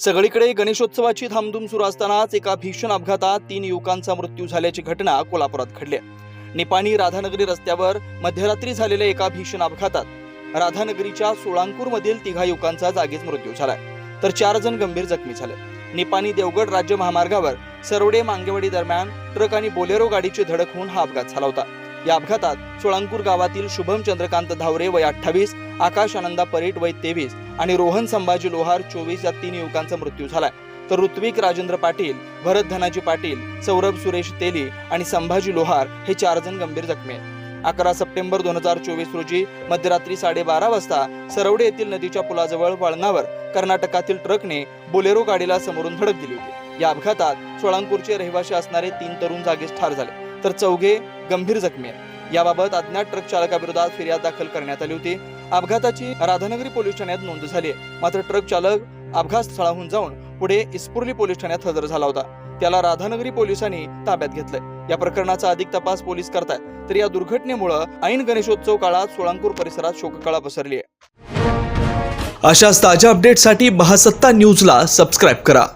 सगळीकडे गणेशोत्सवाची धामधूम सुरू असतानाच एका भीषण अपघातात तीन युवकांचा मृत्यू झाल्याची घटना कोल्हापुरात घडली आहे. निपाणी राधानगरी रस्त्यावर मध्यरात्री झालेल्या एका भीषण अपघातात राधानगरीच्या सोळांपूर मधील तिघा युवकांचा जागीच मृत्यू झालाय. तर चार जण गंभीर जखमी झाले. निपाणी देवगड राज्य महामार्गावर सरवडे मांगेवाडी दरम्यान ट्रक आणि बोलेरो गाडीची धडक होऊन हा अपघात झाला होता. या अपघातात सोळांपूर गावातील शुभम चंद्रकांत धावरे वय अठ्ठावीस आकाश आनंदा परेट वय तेवीस आणि रोहन संभाजी लोहार चोवीस या तीन युवकांचा मृत्यू झालाय. तर ऋत्विक राजेंद्र पाटील भरत धनाजी पाटील सौरभ सुरेश तेली आणि संभाजी लोहार हे चार जण गंभीर जखमी आहेत. अकरा सप्टेंबर दोन हजार चोवीस रोजी मध्यरात्री साडेबारा वाजता सरवडे येथील नदीच्या पुलाजवळ वळणावर कर्नाटकातील ट्रकने बोलेरो गाडीला समोरून धडक दिली होती. या अपघातात सोळांपूरचे रहिवासी असणारे तीन तरुण जागीच ठार झाले. तर चौघे गंभीर जखमी आहेत. याबाबत अज्ञात ट्रक चालकाविरोधात फिर्याद दाखल करण्यात आली होती. अपघाताची राधानगरी पोलीस ठाण्यात नोंद झाली मात्र ट्रक चालक अपघात स्थळाहून जाऊन पुढे इस्पुर्ली पोलीस ठाण्यात हजर झाला होता. त्याला राधानगरी पोलिसांनी ताब्यात घेतलंय. या प्रकरणाचा अधिक तपास पोलीस करतायत. तर या दुर्घटनेमुळे ऐन गणेशोत्सव काळात सोळांपूर परिसरात शोककळा पसरली आहे. अशाच ताज्या अपडेटसाठी बहासत्ता न्यूजला सबस्क्राईब करा.